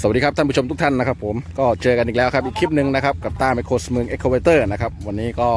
สวัสดีครับท่านผู้ชมทุกท่านนะครับผมก็เจอกันอีกแล้วครับอีกคลิปหนึ่งนะครับกับต้าไมโครสเมืองเอ็กโคเวเตอร์นะครับวันนี้ก็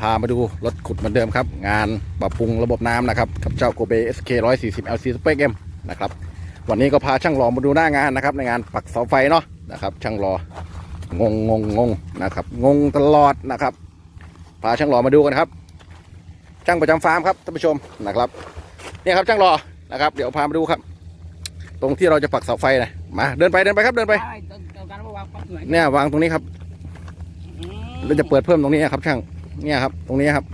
พามาดูรถขุดเหมือนเดิมครับ งานปรับปรุงระบบน้ำนะครับกับเจ้าโกเบ SK 140 LC Super M นะครับวันนี้ก็พาช่างรอมาดูหน้างานนะครับในงานปักเสาไฟเนาะนะครับช่างรองงงงงงนะครับงงตลอดนะครับพาช่างรอมาดูกันครับ ช่างประจำฟาร์มครับท่านผู้ชมนะครับเนี่ยครับช่างรอนะครับเดี๋ยวพามาดูครับ ตรงที่เราจะปักเสาไฟนะมาเดินไปเดินไปครับเดินไปไปเอาการมาวางปั๊บหน่อยเนี่ยวางตรงนี้ครับอืมเราจะเปิดเพิ่มตรงนี้ครับ ช่าง เนี่ยครับ ตรงนี้ครับ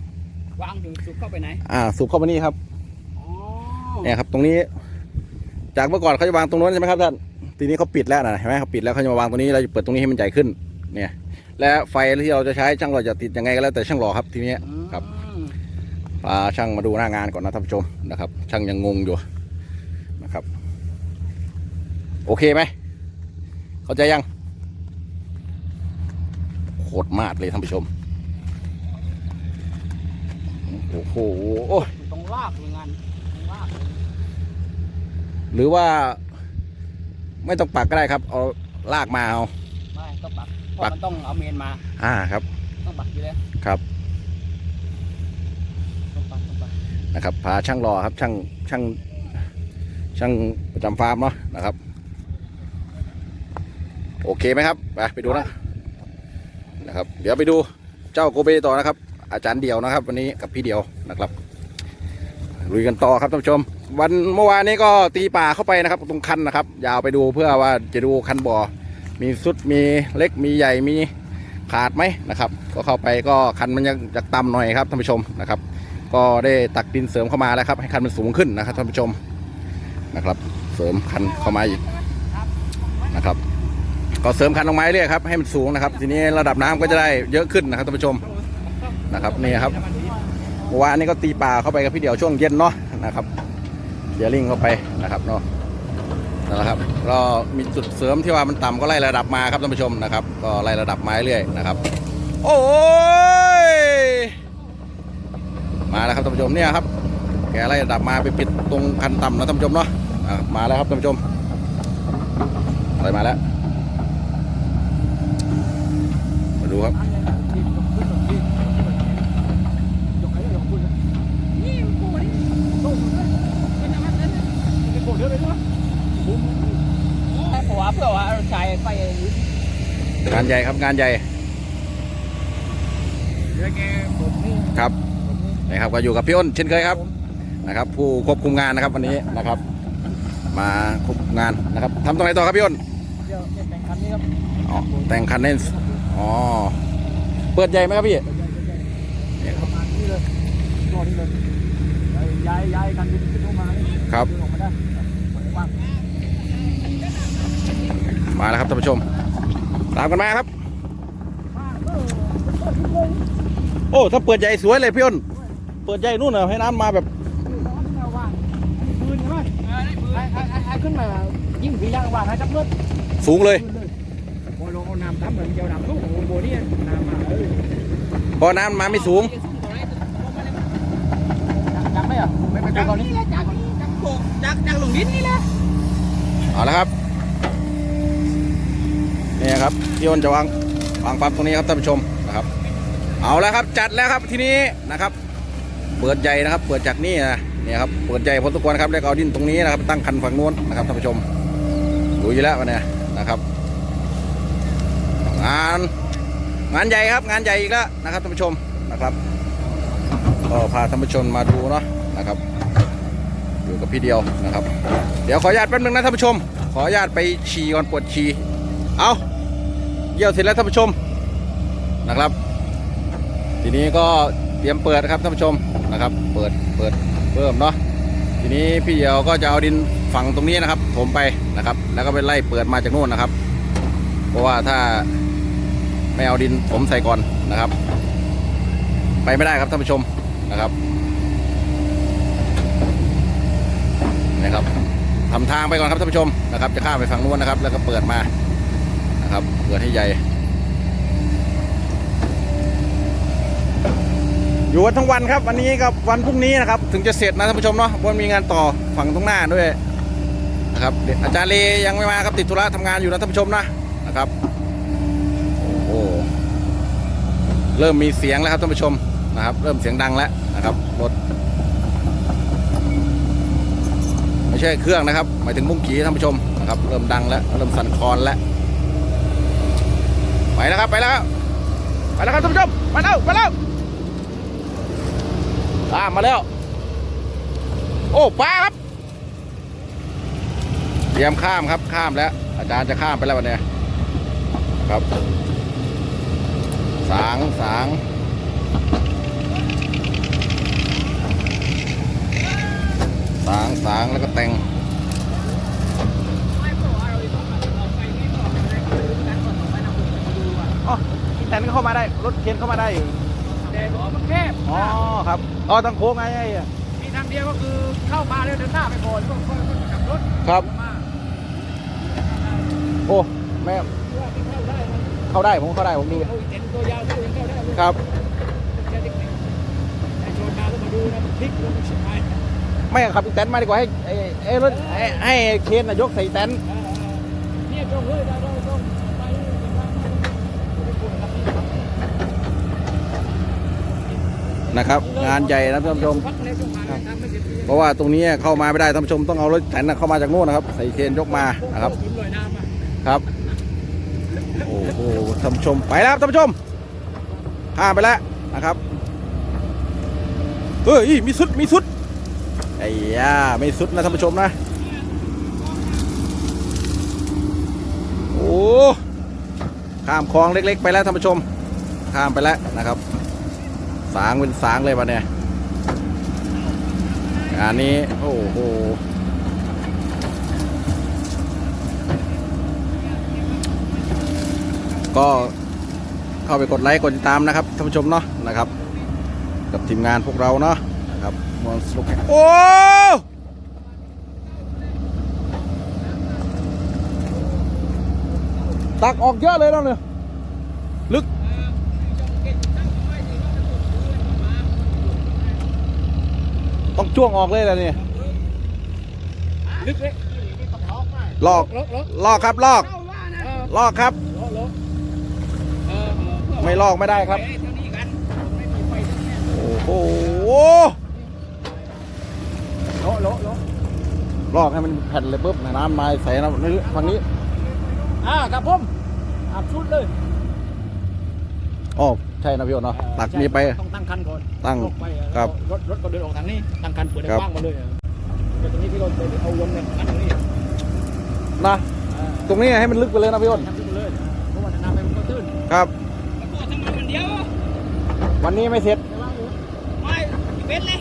วางถึงสุกเข้าไปไหนอ่า สูบเข้ามานี่ครับอ๋อเนี่ยครับ ตรงนี้ จากเมื่อก่อนเขาจะวางตรงนู้นใช่ไหมครับท่านทีนี้เขาปิดแล้วนะเห็นไหมเขาปิดแล้วเขาจะมาวางตรงนี้เราจะเปิดตรงนี้ให้มันใหญ่ขึ้น เนี่ย และไฟที่เราจะใช้ช่างเราจะติดยังไงก็แล้วแต่ช่างรอครับทีนี้ครับอืมพาช่างมาดูหน้างานก่อนนะท่านผู้ชมนะครับ ช่างยังงงอยู่นะครับ โอเคไหม เข้าใจยัง โคตรมากเลยท่านผู้ชม โอ้โหอยู่ตรงลากเลยงานตรงลากเลยหรือว่า ไม่ต้องปักก็ได้ครับ เอาลากมาเอาไม่ต้องปักเพปัราะกมันต้องเอาเมนมา อ่าครับ ต้องปักอยู่แล้วครับต้องปักต้องปักนะครับพาช่างรอครับช่างช่างช่างประจำฟาร์มเนาะนะครับ โอเคไหมครับไปไปดูนะนะครับ เดี๋ยวไปดูเจ้าโกเบต่อนะครับ อาจารย์เดียวนะครับ วันนี้กับพี่เดียวนะครับลุยกันต่อครับท่านผู้ชม วันเมื่อวานนี้ก็ตีป่าเข้าไปนะครับ ตรงคันนะครับ ยาวไปดูเพื่อว่าจะดูคันบ่อ มีสุดมีเล็กมีใหญ่มีขาดไหมนะครับ ก็เข้าไปก็คันมันยังจะต่ำหน่อยครับท่านผู้ชมนะครับ ก็ได้ตักดินเสริมเข้ามาแล้วครับ ให้คันมันสูงขึ้นนะครับท่านผู้ชมนะครับ เสริมคันเข้ามาอีกนะครับ ก็เสริมคันลงไม้เรื่อยครับให้มันสูงนะครับ ทีนี้ระดับน้ำก็จะได้เยอะขึ้นนะครับท่านผู้ชมนะครับนี่ครับเมื่อวานนี้ก็ตีป่าเข้าไปกับพี่เดี่ยวช่วงเย็นเนาะนะครับเดียริ่งเข้าไปนะครับเนาะนั่นแหละครับก็มีจุดเสริมที่ว่ามันต่ำก็ไล่ระดับมาครับท่านผู้ชมนะครับ ก็ไล่ระดับไม้เรื่อยนะครับ โอ้ยมาแล้วครับท่านผู้ชมเนี่ยครับ แกไล่ระดับมาไปปิดตรงคันต่ำนะท่านผู้ชมเนาะอะมาแล้วครับท่านผู้ชมอะไรมาแล้ว มา ดูครับนี่มันโกนี่ตู้มันเป็นอะไรนั่นน่ะมันเป็นโกเยอะเลยเนาะให้ผมว่าเพื่อว่าเราใช้ไฟงานใหญ่ครับงานใหญ่เดี๋ยวแกผมนี่ครับนะครับก็อยู่กับพี่อ้นเช่นเคยครับนะครับ ผู้ควบคุมงานนะครับวันนี้นะครับ มาควบคุมงานนะครับทำตรงไหนต่อครับพี่อ้นเดี๋ยวเนี่ยแต่งคันนี้ครับอ๋อแต่งคันเน้น อ๋อ เปิดใหญ่ไหมครับพี่ ประมาณนี้เลยรอนี่เลยย้ายย้ายกันดินขึ้นเข้ามานี่ครับดึงออกมาได้ปล่อยว่างมาแล้วครับท่านผู้ชม ตามกันมาครับ โอ้ถ้าเปิดใหญ่สวยเลยพี่อ้นเปิดใหญ่นู่นน่ะให้น้ำมาแบบปืนใช่ไหมไอ้ไอ้ไอ้ไอ้ขึ้นมายิ่งผีย่างว่างให้จับรถสูงเลยพอลงเอา น้ำทับเหมือนเดียวน้ำลูกของโบนี่น้ำมาเออพอน้ำมาไม่สูงจับไหมอะไม่เป็นตัวนี้จับจับโขกจับจับหลงดินนี่แหละเอาละครับนี่ครับพี่อ้นจะวางวางปั๊มตรงนี้ครับท่านผู้ชมนะครับ เอาแล้วครับจัดแล้วครับทีนี้นะครับ เปิดใหญ่นะครับ เปิดจากนี่นะเนี่ยครับเปิดใหญ่พอสมควรครับแล้วก็เอาดินตรงนี้นะครับตั้งคันฝั่งนู้นนะครับท่านผู้ชมดูอยู่แล้ววันนี้นะครับ งานงานใหญ่ครับงานใหญ่อีกแล้วนะครับท่านผู้ชมนะครับก็พาท่านผู้ชมมาดูเนาะนะครับอยู่กับพี่เดียวนะครับ เดี๋ยวขออนุญาตแป๊บนึงนะท่านผู้ชม ขออนุญาตไปฉี่ก่อนปวดฉี่เอาเยี่ยวเสร็จแล้วท่านผู้ชมนะครับ ทีนี้ก็เตรียมเปิดครับท่านผู้ชมนะครับ เปิดเปิดเพิ่มเนาะทีนี้พี่เดียวก็จะเอาดินฝังตรงนี้นะครับถมไปนะครับ แล้วก็ไปไล่เปิดมาจากนู่นนะครับ เพราะว่าถ้า ไม่เอาดินถมใส่ก่อนนะครับ ไปไม่ได้ครับท่านผู้ชมนะครับนะครับทำทางไปก่อนครับท่านผู้ชมนะครับ จะข้ามไปฝั่งนู้นนะครับ แล้วก็เปิดมานะครับเปิดให้ใหญ่ อยู่กันทั้งวันครับ วันนี้กับวันพรุ่งนี้นะครับ ถึงจะเสร็จนะท่านผู้ชมเนาะเพราะมีงานต่อฝั่งตรงหน้าด้วยนะครับอาจารย์เลยังไม่มาครับติดธุระทำงานอยู่นะท่านผู้ชมนะนะครับ โอ้โห เริ่มมีเสียงแล้วครับท่านผู้ชมนะครับ เริ่มเสียงดังแล้วนะครับรถไม่ใช่เครื่องนะครับหมายถึงมุ้งกีท่านผู้ชมนะครับเริ่มดังแล้วเริ่มสั่นคลอนแล้วไปแล้วครับไปแล้วไปแล้วครับท่านผู้ชมไปแล้วไปแล้วตามมาแล้ว โอ้ปลาครับเตรียมข้ามครับข้ามแล้ว อาจารย์จะข้ามไปแล้ววันนี้ครับ สางสางสางสางแล้วก็แต่งอ๋อแต่นก็เข้ามาได้ รถเคนเข้ามาได้อยู่แต่บอกมันแคบอ๋อครับอ๋อตั้งโค้งไงไอ้อะมีทางเดียวก็คือเข้ามาแล้วเดินหน้าไปก่อนก็ค่อยๆขับรถครับมาโอ้แม่ เพื่อที่เข้าได้มันเข้าได้ผมเข้าได้ผมดูเอาเห็นตัวยาวเข้ายังเข้าได้เลยครับแค่เด็กๆแต่ชนมาก็มาดูนะมันพลิกลงชิบหายไม่ขับอีกแตนมาดีกว่าให้ไอ้ไอ้รถให้ให้เคนน่ะยกใส่แตนเออๆเนี่ยจงเฮ้ยได้ได้จงไปเลยไปเลยไม่ควรครับนี่ครับนะครับ งานใหญ่นะท่านผู้ชมพักในช่วงมาเนี่ยทำไม่เสร็จเพราะว่าตรงนี้เข้ามาไม่ได้ท่านผู้ชมต้องเอารถแตนน่ะเข้ามาจากโน่นนะครับ ใส่เคนยกมานะครับผมลอยน้ำอะครับ โอ้โหท่านผู้ชมไปแล้วครับท่านผู้ชมข้ามไปแล้วนะครับเฮ้ยมีสุดมีสุดไอ้ยาไม่สุดนะท่านผู้ชมนะโอ้ข้ามคลองเล็ก ๆ ไปแล้วท่านผู้ชม ข้ามไปแล้วนะครับ สางเป็นสางเลยวันเนี้ยงานนี้โอ้โห ก็เข้าไปกดไลค์กดติดตามนะครับท่านผู้ชมเนาะนะครับ กับทีมงานพวกเราเนาะนะครับมอนสโลแกนโอ้ตักออกเยอะเลยแล้วเนี่ยลึกต้องจ้วงออกเลยแล้วเนี่ยลึกเลยนี่ต้องล็อกมาลอกล็อกล็อกลอกครับลอกเข้าว่านะเออลอกครับล็อกล็อกเออเออเพื่อ ไม่ ลอกไม่ได้ครับเอ๊ะเท่านี้กันไม่มีไฟทั้งแน่โอ้โหโละโละโละลอกให้มันแผ่นเลยปุ๊บน้ำมาใส่นะนี่ฝั่งนี้ อ่าครับผมอาบชุดเลยอ๋อใช่นะพี่โอเนาะตักนี้ไป ต้องตั้งคันก่อนตั้งลกไปอะครับรถรถก็เดินออกทางนี้ตั้งคันเปิดได้ครับกว้างมาเลยอะเดี๋ยวตรงนี้พี่รถไปเอาวนเนี่ยคันตรงนี้นะอ่าตรงนี้ให้มันลึกไปเลยนะพี่โอนทำขึ้นมาเลยเพราะว่าจะนำไปมันก็ตื้นครับ แล้วก็ทำมันเดียว วันนี้ไม่เสร็จไม่เป็นเลย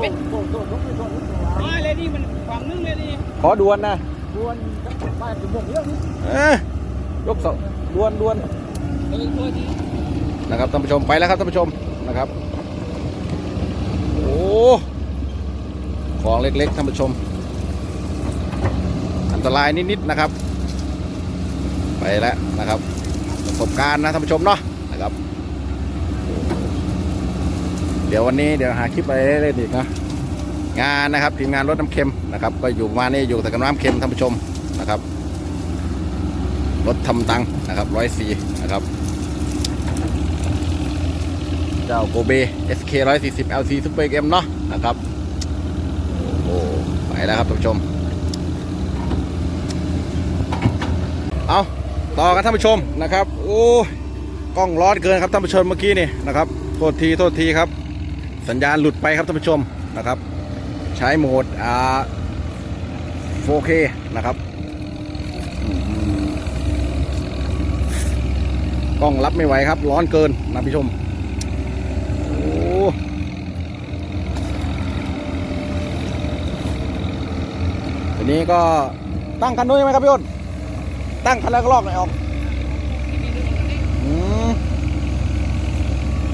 เป็นโตโตรถไม่โตรถไม่เลยนี่มันฝั่งนึงเลยนี่ขอดวนนะดวนป้ายถึงวงเยอะนี่ยยกเสาดวนดวนเออตัวนี้นะครับท่านผู้ชมไปแล้วครับท่านผู้ชมนะครับโอ้ของเล็กๆท่านผู้ชม อันตรายนิดๆนะครับ ไปแล้วนะครับประสบการณ์นะท่านผู้ชมเนาะนะครับ เดี๋ยววันนี้เดี๋ยวหาคลิปอะไรเล่นอีกนะงานนะครับทีมงานรถน้ำเค็มนะครับ ก็อยู่ประมาณนี้อยู่แต่กับน้ำเค็มท่านผู้ชมนะครับรถทำตังนะครับร้อยสี่นะครับ เจ้าโกเบ SK 140 LC Super M เนาะนะครับโอ้ไปแล้วครับท่านผู้ชม เอาต่อกันท่านผู้ชมนะครับ โอ้กล้องร้อนเกินครับท่านผู้ชมเมื่อกี้นี่นะครับ โทษที โทษทีครับ สัญญาณหลุดไปครับท่านผู้ชมนะครับ ใช้โหมดอ่า 4K นะครับกล้องรับไม่ไหวครับ ร้อนเกินนะผู้ชมโอ้ทีนี้ก็ตั้งคันด้วยไหมครับพี่อ้นตั้งคันแล้วก็ลอกหน่อยออก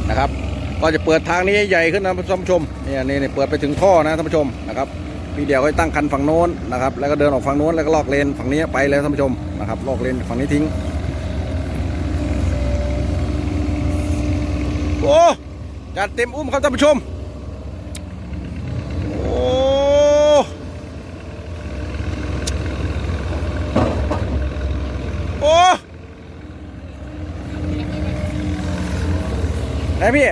นะครับ ก็จะเปิดทางนี้ใหญ่ขึ้นนะท่านผู้ชมเนี่ยนี่เปิดไปถึงท่อนะท่านผู้ชมนะครับพี่เดียวก็ตั้งคันฝั่งโน้นนะครับแล้วก็เดินออกฝั่งโน้นแล้วก็ลอกเลนฝั่งนี้ไปแล้วท่านผู้ชมนะครับลอกเลนฝั่งนี้ทิ้งโอ้จัดเต็มอุ้มครับท่านผู้ชมโอ้โอ้ไหนพี่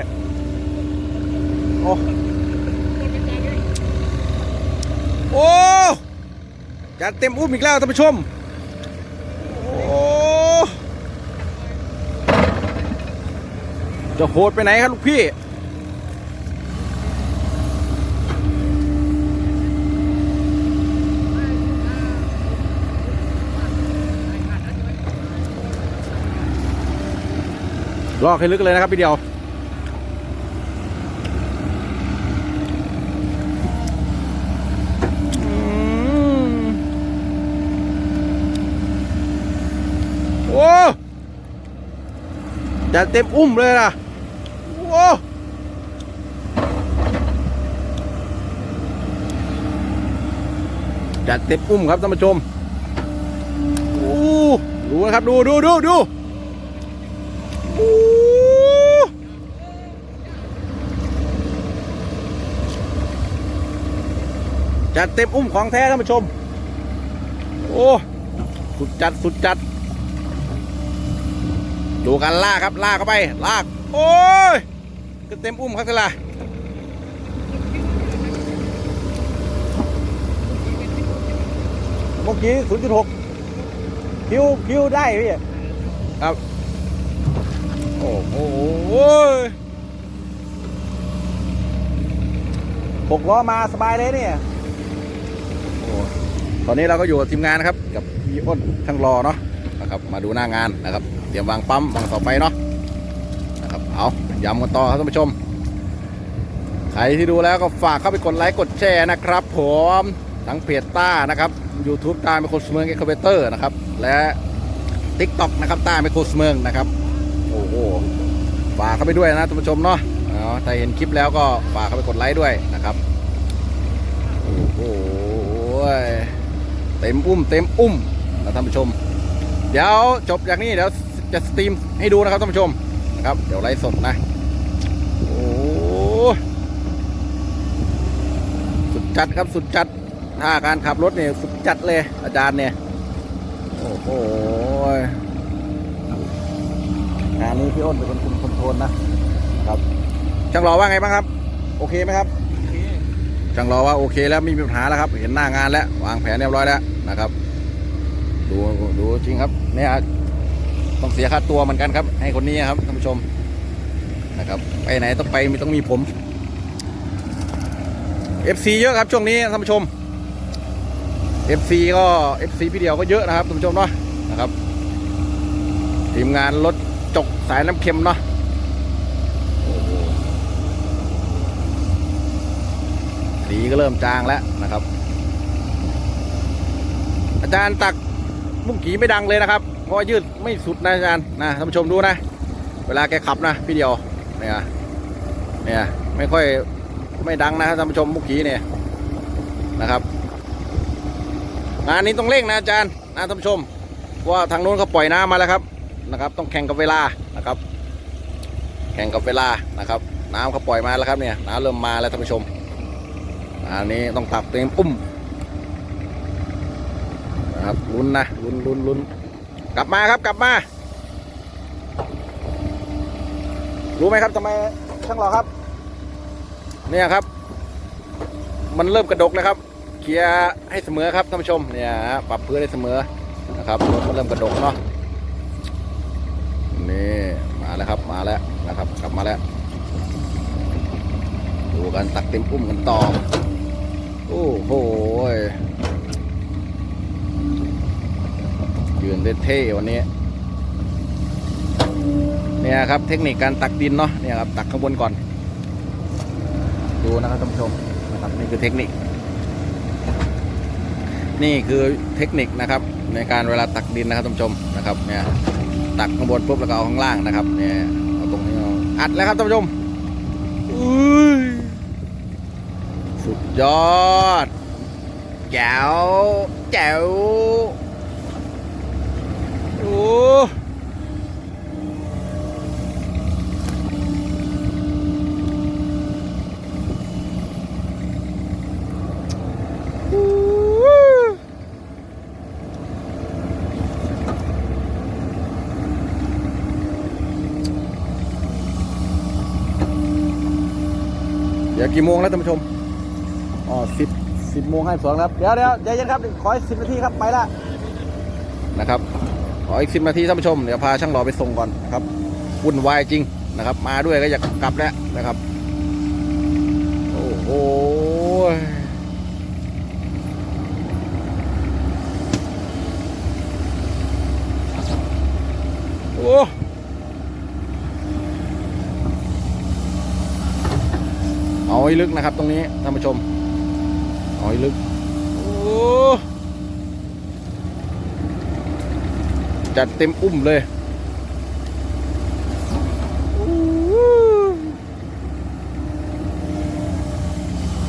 เต็มอุ้มอีกแล้วท่านผู้ชม โอ้จะโหดไปไหนครับลูกพี่ลอกให้ลึกเลยนะครับพี่เดียว อืมโอ้ จะเต็มอุ้มเลยนะโอ้จัดเต็มอุ้มครับท่านผู้ชมโอ้ดูนะครับ ดูดูดูดูจัดเต็มอุ้มของแท้ท่านผู้ชม โอ้ สุดจัด สุดจัด ดูกันลากครับลากเข้าไป ลาก โอ้ยก็เต็มอุ้มครับทีละเมื่อกี้ศูนย์จุดหกคิวคิวได้พี่ครับ โอ้โหหกล้อมาสบายเลยเนี่ยตอนนี้เราก็อยู่กับทีมงานนะครับ กับพี่อ้นช่างรอเนาะนะครับ มาดูหน้างานนะครับ เตรียมวางปั๊มวางเสาไฟเนาะนะครับเอาย้ำกันต่อครับท่านผู้ชม ใครที่ดูแล้วก็ฝากเข้าไปกดไลค์กดแชร์นะครับ ผมทั้งเพจต้านะครับ YouTube ต้าไมโครสเมืองเอ็กคาเวเตอร์นะครับ และ TikTok นะครับต้าไมโครสเมืองนะครับโอ้โหฝากเข้าไปด้วยนะท่านผู้ชมเนาะเอาถ้าเห็นคลิปแล้วก็ฝากเข้าไปกดไลค์ด้วยนะครับโอ้โหเต็มอุ้มเต็มอุ้มนะท่านผู้ชม เดี๋ยวจบจากนี้เดี๋ยว จะสตรีมให้ดูนะครับท่านผู้ชมนะครับ เดี๋ยวไลฟ์สดนะ โอ้สุดจัดครับสุดจัดถ้าการขับรถเนี่ยสุดจัดเลย อาจารย์เนี่ย โอ้โหงานนี้พี่อ้นเป็นคนคุมคอนโทรลนะครับช่างรอว่าไงบ้างครับ โอเคไหมครับช่างรอว่าโอเคแล้วไม่มีปัญหาแล้วครับ เห็นหน้างานแล้ว วางแผนเรียบร้อยแล้วนะครับ ดูดูจริงครับเนี่ย ต้องเสียค่าตัวเหมือนกันครับ ให้คนนี้ครับท่านผู้ชมนะครับไปไหนต้องไปมีต้องมีผม FC เยอะครับช่วงนี้ท่านผู้ชม FC ก็ FC พี่เดียวก็เยอะนะครับท่านผู้ชมเนาะนะครับทีมงานรถจกสายน้ำเค็มเนาะโอ้โหสีก็เริ่มจางแล้วนะครับ อาจารย์ตักบุ้งกีไม่ดังเลยนะครับ เพราะว่ายืดไม่สุดนะอาจารย์นะท่านผู้ชมดูนะ เวลาแกขับนะพี่เดียวเนี่ยเนี่ยไม่ค่อยไม่ดังนะท่านผู้ชมบุ้งกีเนี่ยนะครับงานนี้ต้องเร่งนะอาจารย์นะท่านผู้ชมว่าทางโน้นเขาปล่อยน้ำมาแล้วครับนะครับ ต้องแข่งกับเวลานะครับ แข่งกับเวลานะครับ น้ำเขาปล่อยมาแล้วครับเนี่ยน้ำเริ่มมาแล้วท่านผู้ชมอันนี้ต้องตักเต็มอุ้มนะครับลุ้นนะลุ้นลุ้นลุ้น กลับมาครับกลับมา รู้ไหมครับทำไมช่างหล่อครับ เนี่ยครับ มันเริ่มกระดกนะครับ เคลียร์ให้เสมอครับท่านผู้ชมเนี่ยฮะปรับพื้นให้เสมอนะครับรถมันเริ่มกระดกเนาะนี่มาแล้วครับมาแล้วนะครับ กลับมาแล้ว ดูกันตักเต็มอุ้มกันต่อ โอ้โห ยืนเท่ๆวันนี้เนี่ยครับเทคนิคการตักดินเนาะเนี่ยครับตักข้างบนก่อน ดูนะครับท่านผู้ชมนะครับนี่คือเทคนิค นี่คือเทคนิคนะครับ ในการเวลาตักดินนะครับท่านผู้ชมนะครับเนี่ยตักข้างบนปุ๊บแล้วก็เอาข้างล่างนะครับเนี่ยเอาตรงนี้เอาอัดแล้วครับท่านผู้ชมอุ้ยสุดยอดแจ๋วแจ๋ว โอ้ยวกี่โมงแล้วท่านผู้ชม อ๋อสิบสิบโมงห้าสองครับ เดี๋ยวเดี๋ยวใจเย็นครับ ขอสิบนาทีครับ ไปละนะครับ ขออีกสิบนาทีท่านผู้ชมเดี๋ยวพาช่างหล่อไปส่งก่อนนะครับวุ่นวายจริงนะครับ มาด้วยก็อยากกลับแล้วนะครับ โอ้โหโอ้เอาให้ลึกนะครับตรงนี้ท่านผู้ชมเอาให้ลึก โอ้ จัดเต็มอุ้มเลย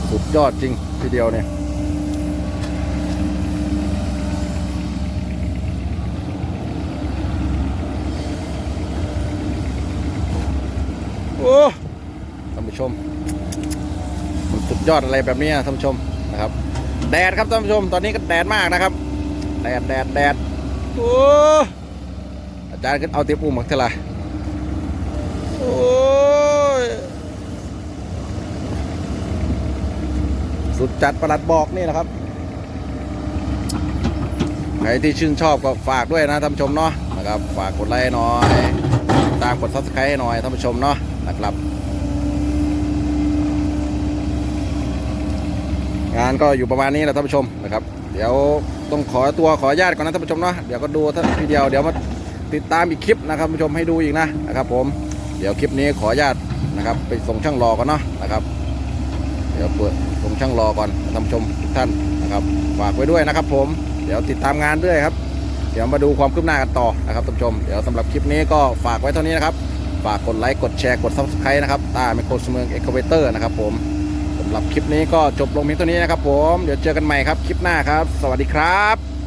สุดยอดจริงทีเดียวเนี่ยโอ้ท่านผู้ชมมันสุดยอดอะไรแบบนี้ท่านผู้ชมนะครับ แดดครับท่านผู้ชม ตอนนี้ก็แดดมากนะครับ แดดแดดแดดโอ้ จารย์ก็เอาเตียบอุ้มมาเท่าไหร่โอ้ย สุดจัดประหลัดบอกนี่นะครับ ใครที่ชื่นชอบก็ฝากด้วยนะท่านผู้ชมเนาะนะครับ ฝากกดไลค์หน่อย ตามกด subscribe ให้หน่อยท่านผู้ชมเนาะนะครับ งานก็อยู่ประมาณนี้แหละท่านผู้ชมนะครับ เดี๋ยวต้องขอตัวขอญาตก่อนนะท่านผู้ชมเนาะเดี๋ยวก็ดูท่านทีเดียวเดี๋ยวมา ติดตามอีกคลิปนะครับผู้ชมให้ดูอีกนะนะครับ ผมเดี๋ยวคลิปนี้ขออนุญาตนะครับ ไปส่งช่างรอก่อนเนาะนะครับ เดี๋ยวเปิดส่งช่างรอก่อนท่านผู้ชมทุกท่านนะครับฝากไว้ด้วยนะครับ ผมเดี๋ยวติดตามงานด้วยครับ เดี๋ยวมาดูความคืบหน้ากันต่อนะครับท่านผู้ชม เดี๋ยวสำหรับคลิปนี้ก็ฝากไว้เท่านี้นะครับฝากกดไลค์กดแชร์กด subscribe นะครับตาไมโครสเมืองเอ็กโคเวเตอร์นะครับ ผมสำหรับคลิปนี้ก็จบลงเพียงเท่านี้นะครับ ผมเดี๋ยวเจอกันใหม่ครับคลิปหน้าครับ สวัสดีครับ